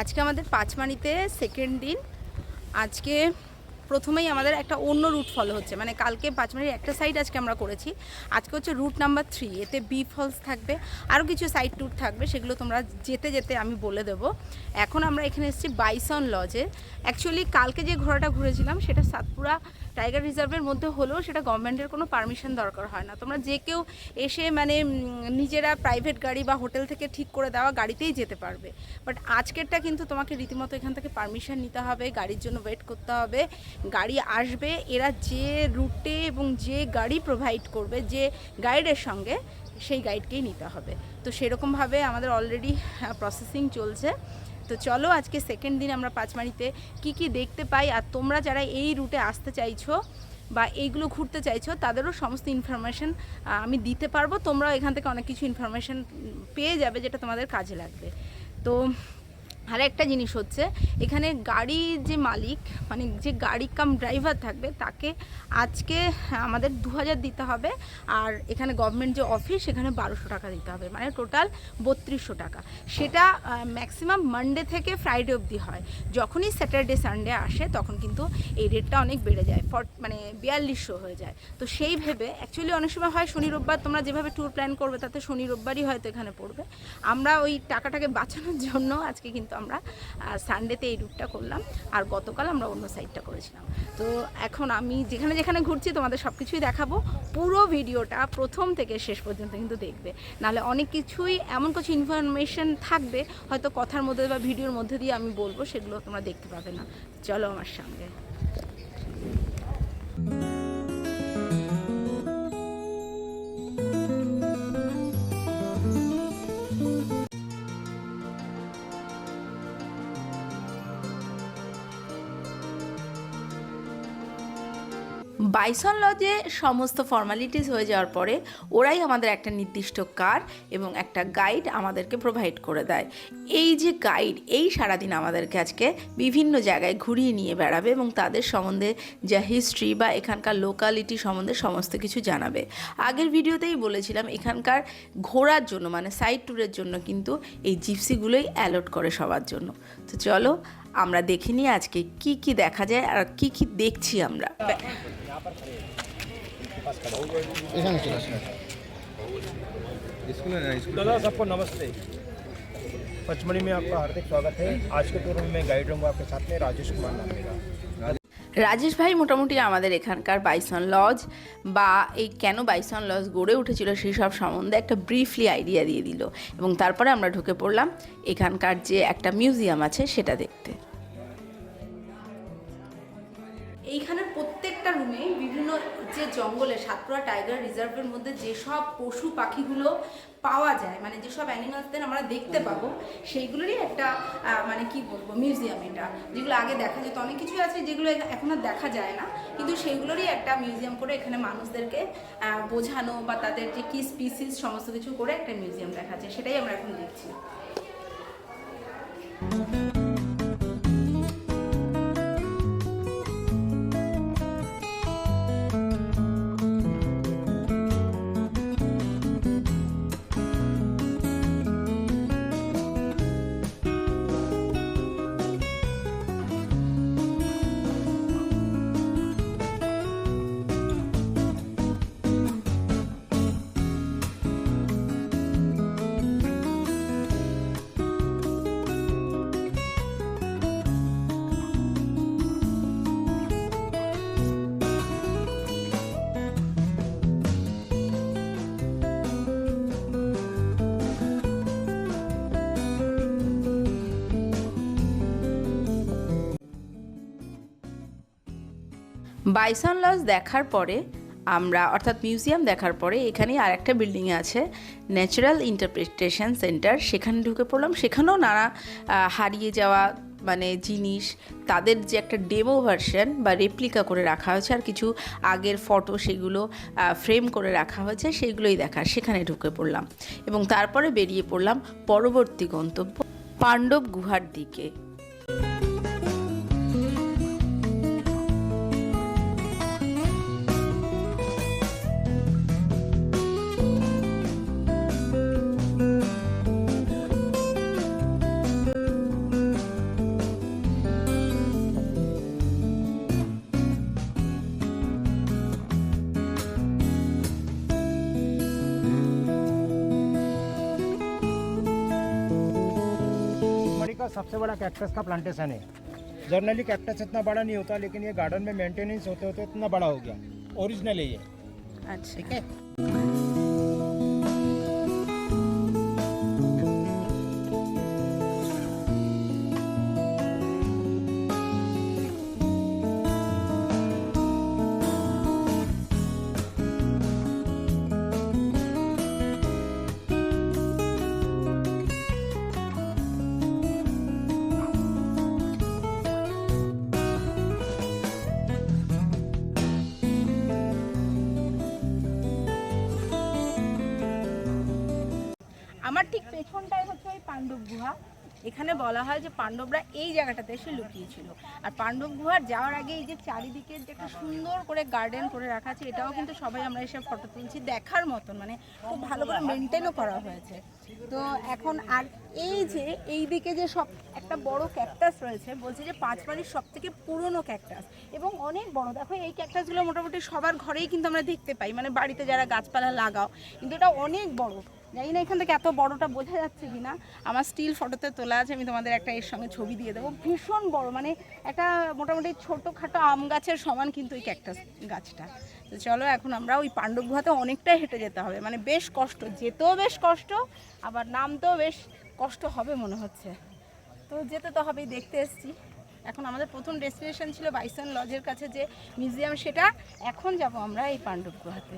আজকে আমাদের পাঁচমানিতে সেকেন্ড দিন। আজকে প্রথমেই আমাদের একটা অন্য রুট ফলো হচ্ছে। মানে কালকে পাঁচমানির একটা সাইড আজকে আমরা করেছি। আজকে হচ্ছে রুট নাম্বার থ্রি এতে বি ফলস থাকবে। আরও কিছু সাইড ট্যুর থাকবে, সেগুলো তোমরা যেতে যেতে আমি বলে দেব। এখন আমরা এখানে এসেছি বাইসন লজে অ্যাকচুয়ালি কালকে যে ঘোড়াটা ঘুরেছিলাম, সেটা সাতপুরা টাইগার রিজার্ভের মধ্যে হলেও সেটা গভর্নমেন্টের কোনো পারমিশন দরকার হয় না। তোমরা যে কেউ এসে মানে নিজেরা প্রাইভেট গাড়ি বা হোটেল থেকে ঠিক করে দেওয়া গাড়িতেই যেতে পারবে। বাট আজকেরটা কিন্তু তোমাকে রীতিমতো এখান থেকে পারমিশন নিতে হবে, গাড়ির জন্য ওয়েট করতে হবে। গাড়ি আসবে, এরা যে রুটে এবং যে গাড়ি প্রোভাইড করবে, যে গাইডের সঙ্গে সেই গাইডকেই নিতে হবে। তো সেরকমভাবে আমাদের অলরেডি প্রসেসিং চলছে। তো চলো আজকে সেকেন্ড দিন আমরা পাঁচমারিতে কি কি দেখতে পাই, আর তোমরা যারা এই রুটে আসতে চাইছো বা এইগুলো ঘুরতে চাইছো, তাদেরও সমস্ত ইনফরমেশান আমি দিতে পারব। তোমরাও এখান থেকে অনেক কিছু ইনফরমেশান পেয়ে যাবে যেটা তোমাদের কাজে লাগবে। তো আর একটা জিনিস হচ্ছে, এখানে গাড়ির যে মালিক মানে যে গাড়ি কাম ড্রাইভার থাকবে, তাকে আজকে আমাদের দু হাজার দিতে হবে, আর এখানে গভর্নমেন্ট যে অফিস সেখানে বারোশো টাকা দিতে হবে মানে টোটাল বত্রিশশো টাকা। সেটা ম্যাক্সিমাম মানডে থেকে ফ্রাইডে অবধি হয়। যখনই স্যাটারডে সানডে আসে, তখন কিন্তু এই রেটটা অনেক বেড়ে যায়, ফর মানে বিয়াল্লিশশো হয়ে যায়। তো সেই ভেবে অ্যাকচুয়ালি অনেক সময় হয় শনি, রোববার তোমরা যেভাবে ট্যুর প্ল্যান করবে, তাতে শনি, রোববারই হয়তো এখানে পড়বে। আমরা ওই টাকাটাকে বাঁচানোর জন্য আজকে কিন্তু আমরা সানডেতে এই রুটটা করলাম, আর গতকাল আমরা অন্য সাইডটা করেছিলাম। তো এখন আমি যেখানে যেখানে ঘুরছি তোমাদের সব কিছুই দেখাবো, পুরো ভিডিওটা প্রথম থেকে শেষ পর্যন্ত কিন্তু দেখবে। নাহলে অনেক কিছুই, এমন কিছু ইনফরমেশন থাকবে, হয়তো কথার মধ্যে বা ভিডিওর মধ্যে দিয়ে আমি বলব, সেগুলো তোমরা দেখতে পাবে না। চলো আমার সঙ্গে বাইসন লজে সমস্ত ফর্মালিটিস হয়ে যাওয়ার পরে ওরাই আমাদের একটা নির্দিষ্ট কার এবং একটা গাইড আমাদেরকে প্রোভাইড করে দেয়। এই যে গাইড এই সারাদিন আমাদেরকে আজকে বিভিন্ন জায়গায় ঘুরিয়ে নিয়ে বেড়াবে এবং তাদের সম্বন্ধে যা হিস্ট্রি বা এখানকার লোকালিটি সম্বন্ধে সমস্ত কিছু জানাবে। আগের ভিডিওতেই বলেছিলাম, এখানকার ঘোরার জন্য মানে সাইড ট্যুরের জন্য কিন্তু এই জিপসিগুলোই অ্যালট করে সবার জন্য। তো চলো আমরা দেখে নিই আজকে কি কি দেখা যায় আর কি কি দেখছি আমরা। এখানে চলে আসুন स्कूल है ना स्कूल दादा सबको नमस्ते पचमढ़ी में आपका हार्दिक स्वागत है आज के टूर में मैं गाइड रहूँगा आपके साथ में राजेश कुमार नाम मेरा রাজেশ ভাই মোটামুটি আমাদের এখানকার বাইসন লজ বা এই কেন বাইসন লজ গড়ে উঠেছিল সেই সব সম্বন্ধে একটা ব্রিফলি আইডিয়া দিয়ে দিল এবং তারপরে আমরা ঢুকে পড়লাম এখানকার যে একটা মিউজিয়াম আছে সেটা দেখতে এইখানের প্রত্যেকটা রুমে বিভিন্ন যে জঙ্গলে সাতপুরা টাইগার রিজার্ভের মধ্যে যেসব পশু পাখিগুলো পাওয়া যায় মানে যেসব অ্যানিমালসদের আমরা দেখতে পাবো, সেইগুলোরই একটা মানে কি বলব মিউজিয়াম এটা, যেগুলো আগে দেখা যেত। অনেক কিছুই আছে যেগুলো এখন আর দেখা যায় না, কিন্তু সেইগুলোরই একটা মিউজিয়াম করে এখানে মানুষদেরকে বোঝানো বা তাদের যে কি স্পিসিস সমস্ত কিছু করে একটা মিউজিয়াম দেখা যায় সেটাই আমরা এখন দেখছি। বাইসন লজ দেখার পরে আমরা, অর্থাৎ মিউজিয়াম দেখার পরে এখানে আর একটা বিল্ডিংয়ে আছে ন্যাচারাল ইন্টারপ্রিটেশন সেন্টার সেখানে ঢুকে পড়লাম। সেখানেও নানা হারিয়ে যাওয়া মানে জিনিস, তাদের যে একটা ডেমো ভার্সন বা রেপ্লিকা করে রাখা হয়েছে আর কিছু আগের ফটো সেগুলো ফ্রেম করে রাখা হয়েছে সেইগুলোই দেখার। সেখানে ঢুকে পড়লাম। এবং তারপরে বেরিয়ে পড়লাম পরবর্তী গন্তব্য পাণ্ডব গুহার দিকে। सबसे बड़ा कैक्टस का प्लांटेशन है। जर्नली कैक्टस इतना बड़ा नहीं होता लेकिन ये गार्डन में मेंटेनेंस होते होते इतना बड़ा हो गया। ओरिजिनल है ये। अच्छा। ठीक है? পাণ্ডব গুহা। এখানে বলা হয় যে পাণ্ডবরা এই জায়গাটাতে এসে লুকিয়েছিল। আর পাণ্ডব গুহার যাওয়ার আগে এই যে চারিদিকে যে একটা সুন্দর করে গার্ডেন করে রাখা আছে, এটাও কিন্তু সবাই আমরা এসে ফটো তুলছি দেখার মতন মানে খুব ভালো করে মেনটেনও করা হয়েছে। তো এখন আর এই যে, এই দিকে যে সব একটা বড় ক্যাকটাস রয়েছে, বলছে যে পাঁচবাড়ির সব থেকে পুরনো ক্যাকটাস এবং অনেক বড়। দেখো, এই ক্যাকটাসগুলো মোটামুটি সবার ঘরেই কিন্তু আমরা দেখতে পাই মানে বাড়িতে যারা গাছপালা লাগাও, কিন্তু এটা অনেক বড়। জানি না এখান থেকে এত বড়টা বোঝা যাচ্ছে কি না আমার স্টিল ফটোতে তোলা আছে, আমি তোমাদের একটা এর সঙ্গে ছবি দিয়ে দেবো। ভীষণ বড় মানে একটা মোটামুটি ছোটোখাটো আম গাছের সমান কিন্তু ওই ক্যাকটাস গাছটা। তো চলো এখন আমরা ওই পাণ্ডব গুহাতে অনেকটাই হেঁটে যেতে হবে। মানে বেশ কষ্ট, যেতেও বেশ কষ্ট, আবার নামতেও বেশ কষ্ট হবে মনে হচ্ছে। তো যেতে তো হবেই, দেখতে এসছি। এখন আমাদের প্রথম ডেস্টিনেশন ছিল বাইসন লজের কাছে যে মিউজিয়াম সেটা এখন যাব আমরা এই পাণ্ডব গুহাতে।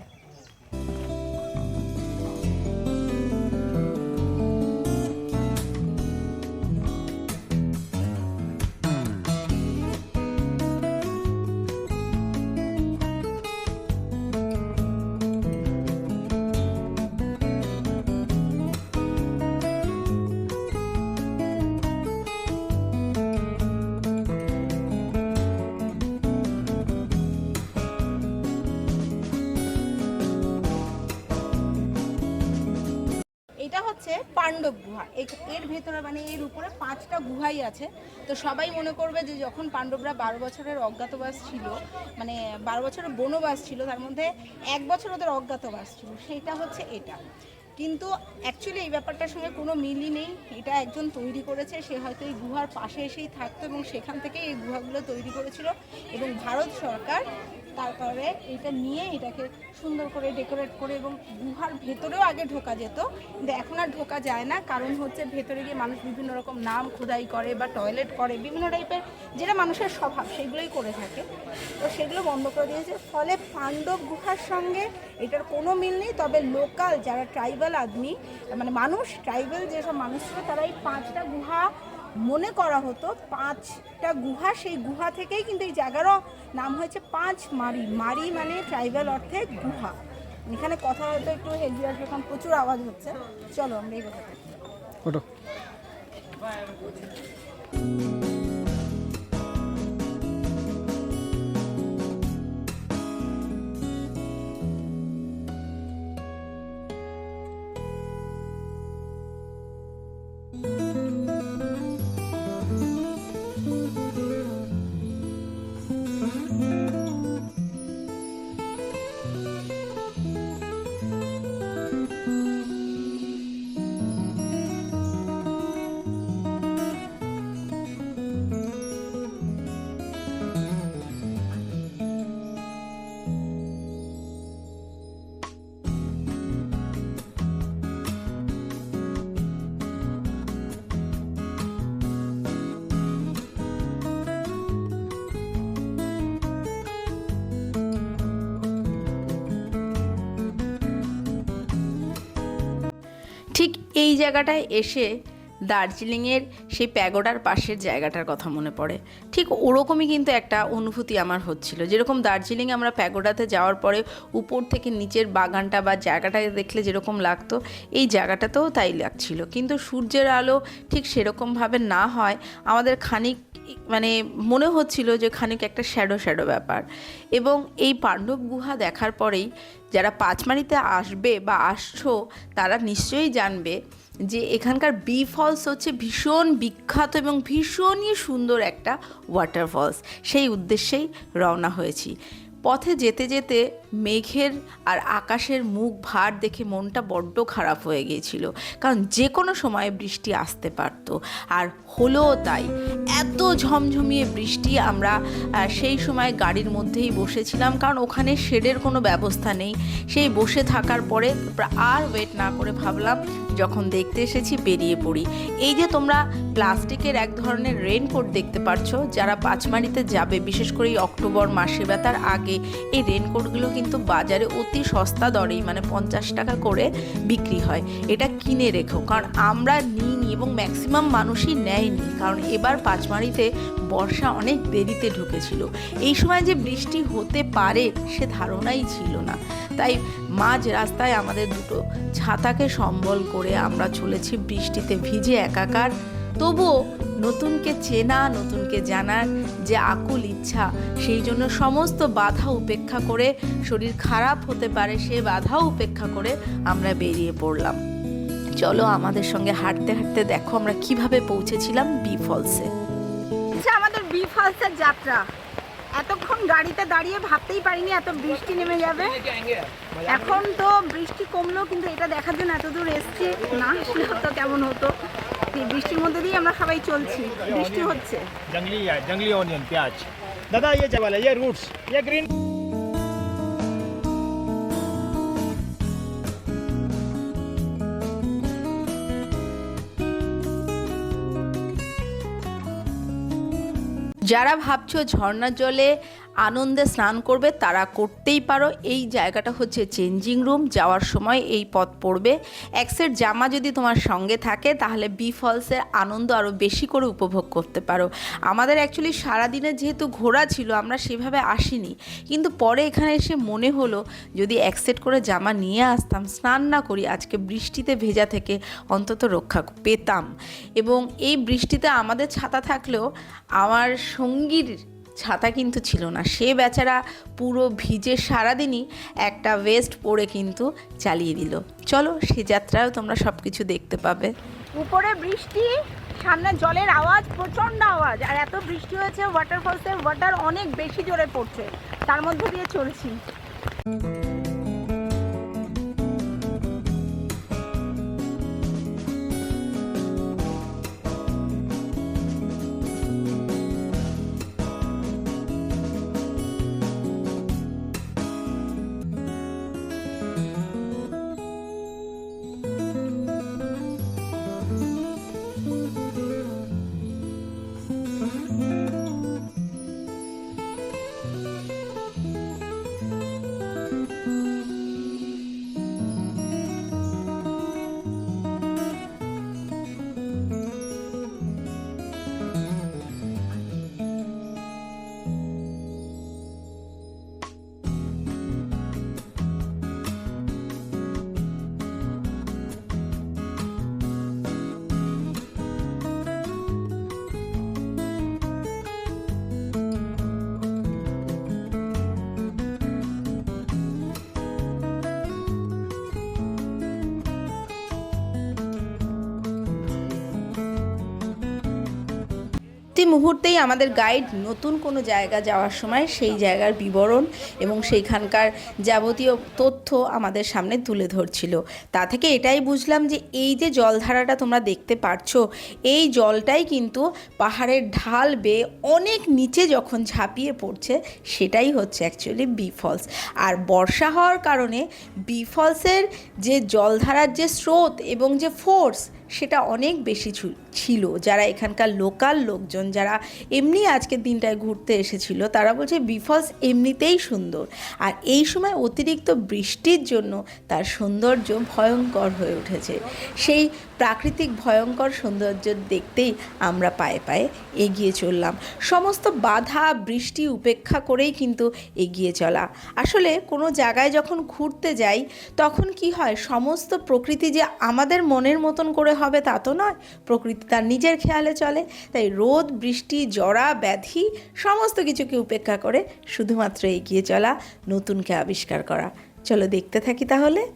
হচ্ছে পাণ্ডব গুহা। এর ভেতরে মানে এর উপরে পাঁচটা গুহাই আছে। তো সবাই মনে করবে যে যখন পাণ্ডবরা বারো বছরের অজ্ঞাতবাস ছিল মানে বারো বছরের বনবাস ছিল, তার মধ্যে এক বছর ওদের অজ্ঞাতবাস ছিল। সেটা হচ্ছে এটা। কিন্তু অ্যাকচুয়ালি এই ব্যাপারটার সঙ্গে কোনো মিলই নেই। এটা একজন তৈরি করেছে, সে হয়তো এই গুহার পাশে এসেই থাকতো এবং সেখান থেকেই এই গুহাগুলো তৈরি করেছিল। এবং ভারত সরকার তারপরে এটা নিয়ে এটাকে সুন্দর করে ডেকোরেট করে এবং গুহার ভেতরেও আগে ঢোকা যেত। কিন্তু এখন আর ঢোকা যায় না। কারণ হচ্ছে ভেতরে গিয়ে মানুষ বিভিন্ন রকম নাম খোদাই করে বা টয়লেট করে, বিভিন্ন টাইপের যেটা মানুষের স্বভাব সেগুলোই করে থাকে। তো সেগুলো বন্ধ করে দিয়েছে। ফলে পাণ্ডব গুহার সঙ্গে এটার কোনো মিল নেই। তবে লোকাল যারা ট্রাইবাল আদমি মানে মানুষ, ট্রাইবাল যেসব মানুষ ছিল তারা এই পাঁচটা গুহা মনে করা হতো পাঁচটা গুহা, সেই গুহা থেকেই কিন্তু এই জায়গারও নাম হয়েছে পাঁচ মারি। মারি মানে ট্রাইবাল অর্থে গুহা। এখানে কথা হয়তো একটু হেলদি আসবে কারণ প্রচুর আওয়াজ হচ্ছে। চলো আমরা এই কথা ওটো এই জায়গাটায় এসে দার্জিলিংয়ের সেই প্যাগোডার পাশের জায়গাটার কথা মনে পড়ে। ঠিক ওরকমই কিন্তু একটা অনুভূতি আমার হচ্ছিল। যেরকম দার্জিলিংয়ে আমরা প্যাগোডাতে যাওয়ার পরে উপর থেকে নিচের বাগানটা বা জায়গাটা দেখলে যেরকম লাগতো, এই জায়গাটাতেও তাই লাগছিল। কিন্তু সূর্যের আলো ঠিক সেরকমভাবে না হয়, আমাদের খানিক মানে মনে হচ্ছিল যে খানিক একটা শ্যাডো শ্যাডো ব্যাপার। এবং এই পাণ্ডব গুহা দেখার পরেই যারা পাঁচমারিতে আসবে বা আসছো, তারা নিশ্চয়ই জানবে যে এখানকার বি ফলস হচ্ছে ভীষণ বিখ্যাত এবং ভীষণই সুন্দর একটা ওয়াটার ফলস সেই উদ্দেশ্যেই রওনা হয়েছি। পথে যেতে যেতে মেঘের আর আকাশের মুখ ভার দেখে মনটা বড্ড খারাপ হয়ে গিয়েছিল। কারণ যে কোনো সময় বৃষ্টি আসতে পারতো। আর হলোও তাই, এত ঝমঝমিয়ে বৃষ্টি আমরা সেই সময় গাড়ির মধ্যেই বসেছিলাম। কারণ ওখানে শেডের কোনো ব্যবস্থা নেই। সেই বসে থাকার পরে আর ওয়েট না করে ভাবলাম, যখন দেখতে এসেছি বেরিয়ে পড়ি। এই যে তোমরা প্লাস্টিকের এক ধরনের রেনকোট দেখতে পাচ্ছ যারা পাঁচমারিতে যাবে, বিশেষ করে এই অক্টোবর মাসে বা তার আগে, এই রেনকোটগুলো কিন্তু বাজারে অতি সস্তা দরেই মানে পঞ্চাশ টাকা করে বিক্রি হয়। এটা কিনে রেখো। কারণ আমরা নিইনি এবং ম্যাক্সিমাম মানুষই নেয়নি। কারণ এবার পাঁচমারিতে বর্ষা অনেক দেরিতে ঢুকেছিল। এই সময় যে বৃষ্টি হতে পারে সে ধারণাই ছিল না। তাই মাঝ রাস্তায় আমাদের দুটো ছাতাকে সম্বল করে আমরা চলেছি বৃষ্টিতে ভিজে একাকার। তবুও নতুনকে চেনা, নতুনকে জানার যে আকুল ইচ্ছা, সেই জন্য সমস্ত বাধা উপেক্ষা করে শরীর খারাপ হতে পারে, সে বাধাও উপেক্ষা করে আমরা বেরিয়ে পড়লাম। চলো আমাদের সঙ্গে হাঁটতে হাঁটতে দেখো আমরা কীভাবে পৌঁছেছিলাম বি ফলসে আচ্ছা আমাদের বি ফলসের যাত্রা। এতক্ষণ গাড়িতে দাঁড়িয়ে ভাবতেই পারিনি এত বৃষ্টি নেমে যাবে। এখন তো বৃষ্টি কমলো, কিন্তু এটা দেখার জন্য এত দূর এসছি। না আসলেও তো কেমন হতো? কি বৃষ্টির মধ্যে দিয়ে আমরা সবাই চলছি। বৃষ্টি হচ্ছে। জঙ্গলি জঙ্গলি অনিয়ন পেঁয়াজ। দাদা ইয়ে চাওয়ালা ইয়ে রুটস ইয়ে গ্রিন যারা ভাবছ ঝর্নার জলে আনন্দে স্নান করবে, তারা করতেই পারো। এই জায়গাটা হচ্ছে চেঞ্জিং রুম যাওয়ার সময় এই পথ পড়বে। এক সেট জামা যদি তোমার সঙ্গে থাকে, তাহলে বি ফলসের আনন্দ আরও বেশি করে উপভোগ করতে পারো। আমাদের অ্যাকচুয়ালি সারাদিনে যেহেতু ঘোরা ছিল, আমরা সেভাবে আসিনি। কিন্তু পরে এখানে এসে মনে হলো, যদি এক সেট করে জামা নিয়ে আসতাম, স্নান না করি, আজকে বৃষ্টিতে ভেজা থেকে অন্তত রক্ষা পেতাম। এবং এই বৃষ্টিতে আমাদের ছাতা থাকলেও, আমার সঙ্গীর ছাতা কিন্তু ছিল না। সে বেচারা পুরো ভিজে সারাদিনই একটা ওয়েস্ট পরে কিন্তু চালিয়ে দিল। চলো সে যাত্রায়ও তোমরা সব কিছু দেখতে পাবে। উপরে বৃষ্টি, সামনে জলের আওয়াজ, প্রচণ্ড আওয়াজ। আর এত বৃষ্টি হয়েছে ওয়াটার ওয়াটারফলসের ওয়াটার অনেক বেশি জোরে পড়ছে। তার মধ্যে দিয়ে চলছি। প্রতি মুহূর্তেই আমাদের গাইড নতুন কোনো জায়গা যাওয়ার সময় সেই জায়গার বিবরণ এবং সেইখানকার যাবতীয় তথ্য আমাদের সামনে তুলে ধরছিল। তা থেকে এটাই বুঝলাম যে এই যে জলধারাটা তোমরা দেখতে পারছ, এই জলটাই কিন্তু পাহাড়ের ঢাল বেয়ে অনেক নিচে যখন ঝাঁপিয়ে পড়ছে, সেটাই হচ্ছে অ্যাকচুয়ালি বি ফলস আর বর্ষা হওয়ার কারণে বি ফলসের যে জলধারার যে স্রোত এবং যে ফোর্স সেটা অনেক বেশি ছিল যারা এখানকার লোকাল লোকজন, যারা এমনি আজকের দিনটায় ঘুরতে এসেছিল, তারা বলছে বিফলস এমনিতেই সুন্দর। আর এই সময় অতিরিক্ত বৃষ্টির জন্য তার সৌন্দর্য ভয়ঙ্কর হয়ে উঠেছে। সেই প্রাকৃতিক ভয়ঙ্কর সৌন্দর্য দেখতেই আমরা পায়ে পায়ে এগিয়ে চললাম। সমস্ত বাধা, বৃষ্টি উপেক্ষা করেই কিন্তু এগিয়ে চলা। আসলে কোনো জায়গায় যখন ঘুরতে যাই, তখন কি হয়, সমস্ত প্রকৃতি যে আমাদের মনের মতন করে হবে তা তো নয়। প্রকৃতি তার নিজের খেয়ালে চলে। তাই রোদ, বৃষ্টি, জরা, ব্যাধি সমস্ত কিছুকে উপেক্ষা করে শুধুমাত্র এগিয়ে চলা, নতুনকে আবিষ্কার করা। চলো দেখতে থাকি তাহলে।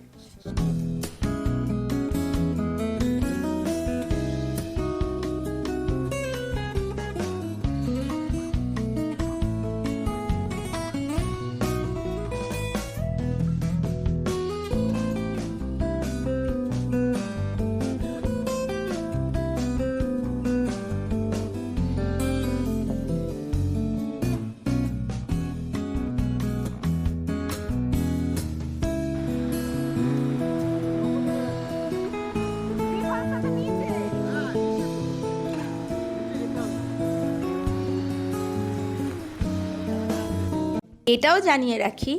এটাও জানিয়ে রাখি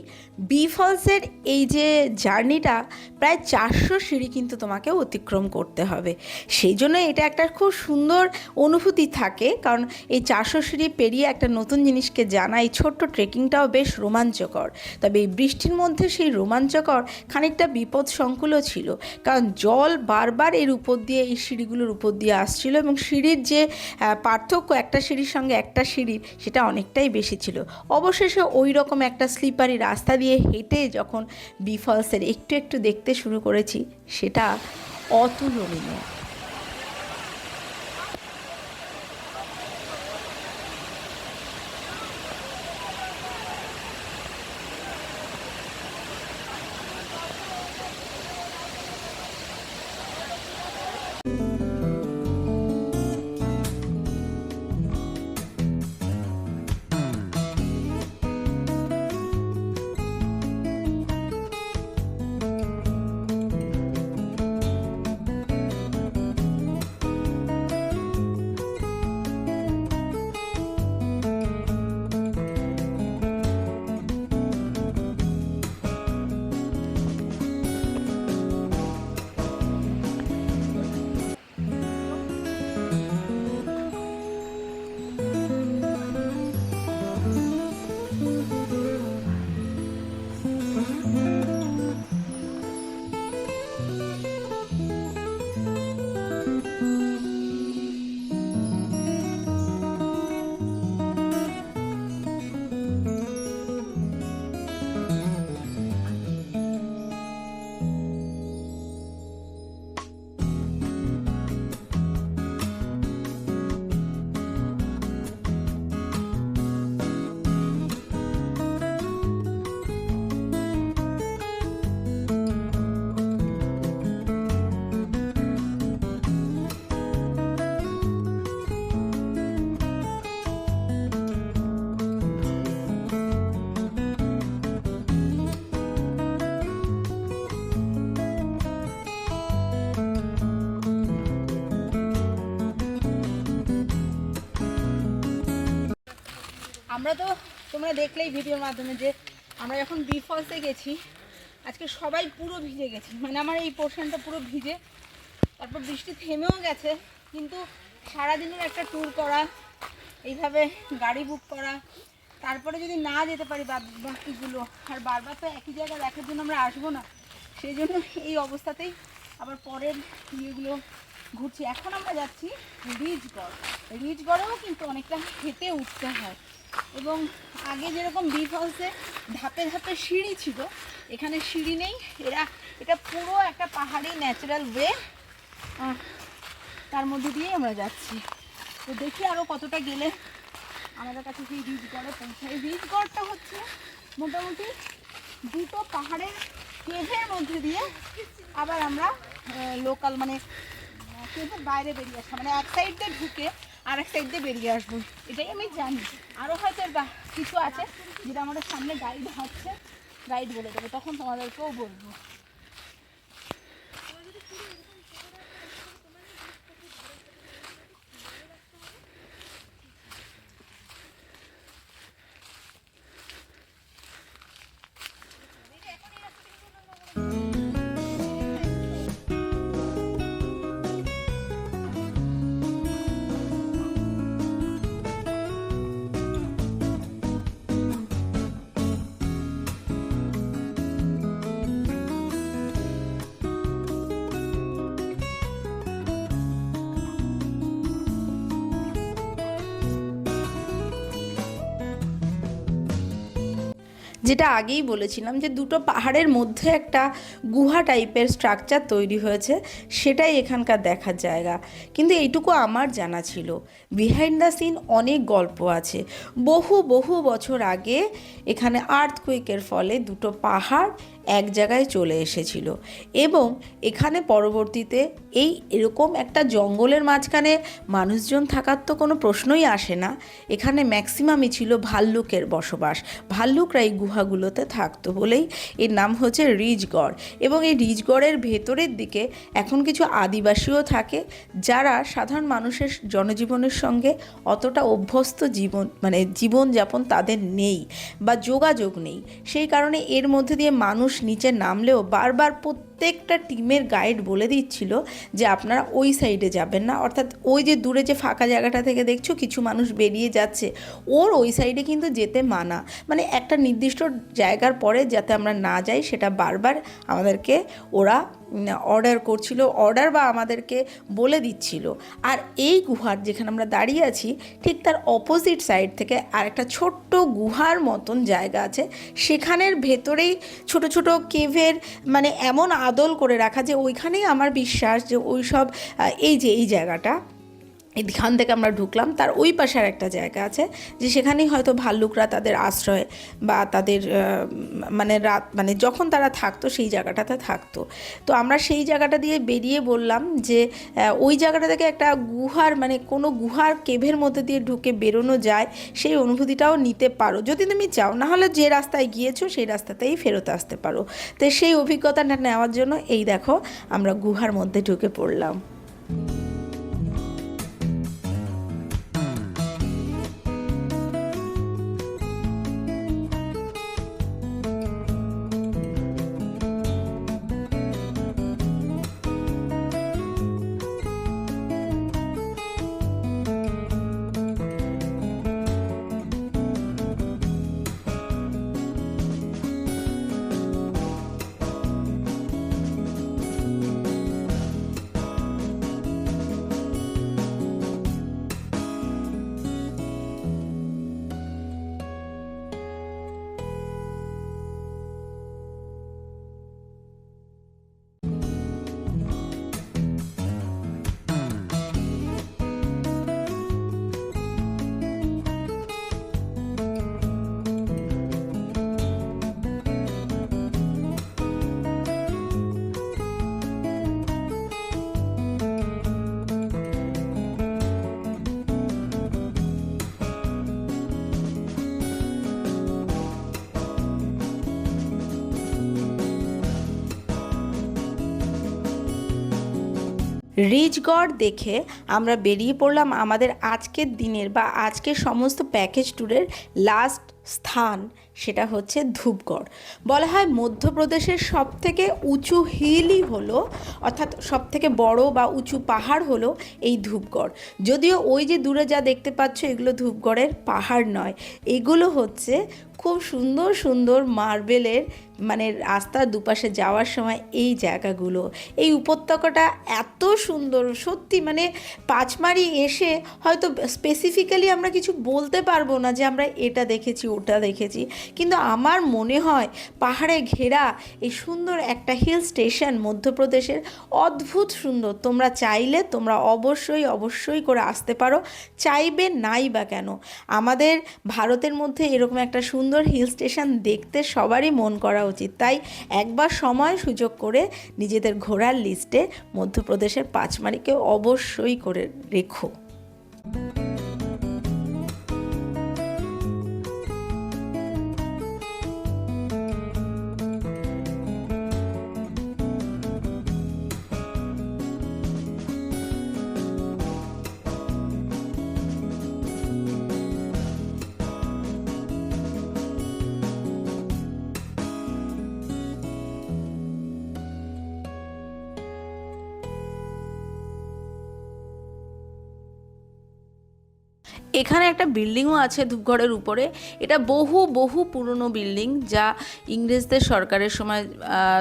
বি ফলসের এই যে জার্নিটা, প্রায় চারশো সিঁড়ি কিন্তু তোমাকে অতিক্রম করতে হবে। সেই জন্য এটা একটা খুব সুন্দর অনুভূতি থাকে, কারণ এই চারশো সিঁড়ি পেরিয়ে একটা নতুন জিনিসকে জানা, এই ছোট্ট ট্রেকিংটাও বেশ রোমাঞ্চকর। তবে এই বৃষ্টির মধ্যে সেই রোমাঞ্চকর খানিকটা বিপদ সংকুলও ছিল, কারণ জল বারবার এর উপর দিয়ে, এই সিঁড়িগুলোর উপর দিয়ে আসছিল এবং সিঁড়ির যে পার্থক্য একটা সিঁড়ির সঙ্গে একটা সিঁড়ির সেটা অনেকটাই বেশি ছিল। অবশেষে ওই রকম একটা স্লিপারি রাস্তা দিয়ে হেঁটে যখন বি ফলসের একটু একটু দেখতে শুরু করেছি, সেটা অতুলনীয়। আমরা তো তোমরা দেখলেই ভিডিওর মাধ্যমে যে আমরা যখন বি ফলসে গেছি। আজকে সবাই পুরো ভিজে গেছি। মানে আমার এই পোর্শনটা পুরো ভিজে। তারপর বৃষ্টি থেমেও গেছে। কিন্তু সারাদিনের একটা ট্যুর করা, এইভাবে গাড়ি বুক করা, তারপরে যদি না যেতে পারি বাকিগুলো আর বারবার তো একই জায়গায় দেখার জন্য আমরা আসব না, সেই জন্য এই অবস্থাতেই আবার পরের ইয়েগুলো ঘুরছি। এখন আমরা যাচ্ছি রিচগড় রিচগড়েও কিন্তু অনেকটা হেঁটে উঠতে হয়। এবং আগে যেরকম বি ফলসে ধাপে ধাপে সিঁড়ি ছিল, এখানে সিঁড়ি নেই। এরা, এটা পুরো একটা পাহাড়ি ন্যাচারাল ওয়ে তার মধ্যে দিয়েই আমরা যাচ্ছি। তো দেখি আরও কতটা গেলে আমাদের কাছে সেই রিচগড়ে পৌঁছায়। রিচগড়টা হচ্ছে মোটামুটি দুটো পাহাড়ের কেভের মধ্যে দিয়ে আবার আমরা লোকাল মানে কেভের বাইরে বেরিয়ে আসব মানে এক সাইড দিয়ে ঢুকে আর এক সাইড দিয়ে বেরিয়ে আসব। এটাই আমি জানি। আরও হয়তো কিছু আছে যেটা আমাদের সামনে গাইড হচ্ছে গাইড বলে দেবে, তখন তোমাদেরকেও বলব। যেটা আগেই বলেছিলাম যে দুটো পাহাড়ের মধ্যে একটা গুহা টাইপের স্ট্রাকচার তৈরি হয়েছে, সেটাই এখানকার দেখার জায়গা। কিন্তু এইটুকু আমার জানা ছিল। বিহাইন্ড দ্য সিন অনেক গল্প আছে। বহু বহু বছর আগে এখানে আর্থকুইকের ফলে দুটো পাহাড় এক জায়গায় চলে এসেছিল এবং এখানে পরবর্তীতে এই এরকম একটা জঙ্গলের মাঝখানে মানুষজন থাকার তো কোনো প্রশ্নই আসে না। এখানে ম্যাক্সিমামই ছিল ভাল্লুকের বসবাস। ভাল্লুকরা এই গুহাগুলোতে থাকতো বলেই এর নাম হচ্ছে রিজগড় এবং এই রিজগড়ের ভেতরের দিকে এখন কিছু আদিবাসীও থাকে যারা সাধারণ মানুষের জনজীবনের সঙ্গে অতটা অভ্যস্ত জীবন মানে জীবনযাপন তাদের নেই বা যোগাযোগ নেই। সেই কারণে এর মধ্যে দিয়ে মানুষ নিচে নামলেও বারবার প্রত্যেকটা টিমের গাইড বলে দিচ্ছিল যে আপনারা ওই সাইডে যাবেন না। অর্থাৎ ওই যে দূরে যে ফাঁকা জায়গাটা থেকে দেখছ, কিছু মানুষ বেরিয়ে যাচ্ছে। ওর ওই সাইডে কিন্তু যেতে মানা। মানে একটা নির্দিষ্ট জায়গার পরে যাতে আমরা না যাই, সেটা বারবার আমাদেরকে ওরা অর্ডার করছিল অর্ডার বা আমাদেরকে বলে দিচ্ছিল। আর এই গুহার যেখানে আমরা দাঁড়িয়ে আছি, ঠিক তার অপোজিট সাইড থেকে আরেকটা ছোট্ট গুহার মতন জায়গা আছে। সেখানের ভেতরেই ছোট ছোট কেভের মানে এমন আদল করে রাখা যে ওইখানেই আমার বিশ্বাস যে ওই সব এই যে এই জায়গাটা। এখান থেকে আমরা ঢুকলাম, তার ওই পাশে আর একটা জায়গা আছে, যে সেখানেই হয়তো ভাল্লুকরা তাদের আশ্রয় বা তাদের মানে রাত মানে যখন তারা থাকতো সেই জায়গাটাতে থাকতো। তো আমরা সেই জায়গাটা দিয়ে বেরিয়ে বললাম যে ওই জায়গাটা থেকে একটা গুহার মানে কোনো গুহার কেভের মধ্যে দিয়ে ঢুকে বেরোনো যায়, সেই অনুভূতিটাও নিতে পারো। যদি তুমি চাও, না হলে যে রাস্তায় গিয়েছো সেই রাস্তাতেই ফেরত আসতে পারো। তো সেই অভিজ্ঞতাটা নেওয়ার জন্য এই দেখো, আমরা গুহার মধ্যে ঢুকে পড়লাম। রিচগড় দেখে আমরা বেরিয়ে পড়লাম আমাদের আজকের দিনের বা আজকের সমস্ত প্যাকেজ ট্যুরের লাস্ট স্থান, সেটা হচ্ছে ধূপগড়। বলা হয় মধ্যপ্রদেশের সব থেকে উঁচু হিলই হলো, অর্থাৎ সব থেকে বড় বা উঁচু পাহাড় হলো এই ধূপগড়। যদিও ওই যে দূরে যা দেখতে পাচ্ছ এগুলো ধূপগড়ের পাহাড় নয়, এগুলো হচ্ছে খুব সুন্দর সুন্দর মার্বেলের মানে রাস্তার দুপাশে যাওয়ার সময় এই জায়গাগুলো। এই উপত্যকাটা এত সুন্দর, সত্যি মানে পাঁচমারি এসে হয়তো স্পেসিফিক্যালি আমরা কিছু বলতে পারব না যে আমরা এটা দেখেছি, ওটা দেখেছি। কিন্তু আমার মনে হয় পাহাড়ে ঘেরা এই সুন্দর একটা হিল স্টেশন মধ্যপ্রদেশের অদ্ভুত সুন্দর। তোমরা চাইলে, তোমরা অবশ্যই অবশ্যই করে আসতে পারো। চাইবে নাই বা কেন? আমাদের ভারতের মধ্যে এরকম একটা সুন্দর হিল স্টেশন দেখতে সবারই মন করা উচিত। তাই একবার সময় সুযোগ করে নিজেদের ঘোরার লিস্টে মধ্যপ্রদেশের পাঁচমারিকে অবশ্যই করে রেখো। এখানে একটা বিল্ডিংও আছে ধূপগড়ের উপরে। এটা বহু বহু পুরনো বিল্ডিং যা ইংরেজদের সরকারের সময়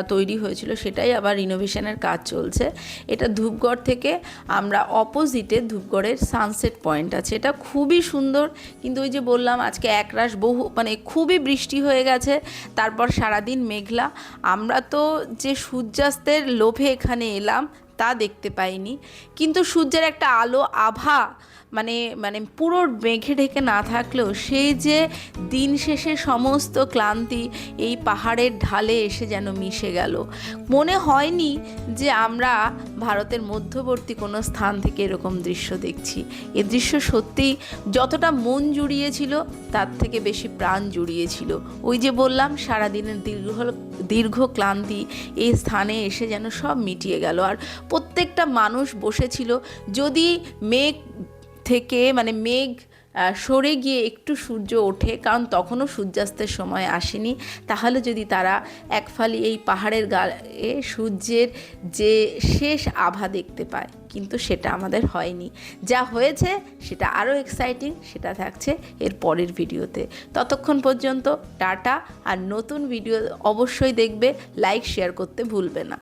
তৈরি হয়েছিল। সেটাই আবার রিনোভেশনের কাজ চলছে। এটা ধূপগড় থেকে আমরা অপোজিটে ধূপগড়ের সানসেট পয়েন্ট আছে। এটা খুবই সুন্দর। কিন্তু ওই যে বললাম, আজকে একরাশ বহু মানে খুবই বৃষ্টি হয়ে গেছে। তারপর সারাদিন মেঘলা। আমরা তো যে সূর্যাস্তের লোভে এখানে এলাম, তা দেখতে পাইনি। কিন্তু সূর্যের একটা আলো, আভা মানে মানে পুরো মেঘে ঢেকে না থাকলেও সেই যে দিন শেষে সমস্ত ক্লান্তি এই পাহাড়ের ঢালে এসে যেন মিশে গেল। মনে হয়নি যে আমরা ভারতের মধ্যবর্তী কোনো স্থান থেকে এরকম দৃশ্য দেখছি। এ দৃশ্য সত্যিই যতটা মন জুড়িয়েছিল, তার থেকে বেশি প্রাণ জুড়িয়েছিল। ওই যে বললাম, সারাদিনের দীর্ঘ দীর্ঘ ক্লান্তি এই স্থানে এসে যেন সব মিটিয়ে গেল। আর প্রত্যেকটা মানুষ বসেছিল। যদি মেঘ থেকে মানে মেঘ সরে গিয়ে একটু সূর্য ওঠে, কারণ তখনও সূর্যাস্তের সময় আসেনি। তাহলে যদি তারা একফালি এই পাহাড়ের গায়ে সূর্যের যে শেষ আভা দেখতে পায়, কিন্তু সেটা আমাদের হয়নি। যা হয়েছে, সেটা আরও এক্সাইটিং সেটা থাকছে এর পরের ভিডিওতে। ততক্ষণ পর্যন্ত টাটা, আর নতুন ভিডিও অবশ্যই দেখবে লাইক শেয়ার করতে ভুলবে না।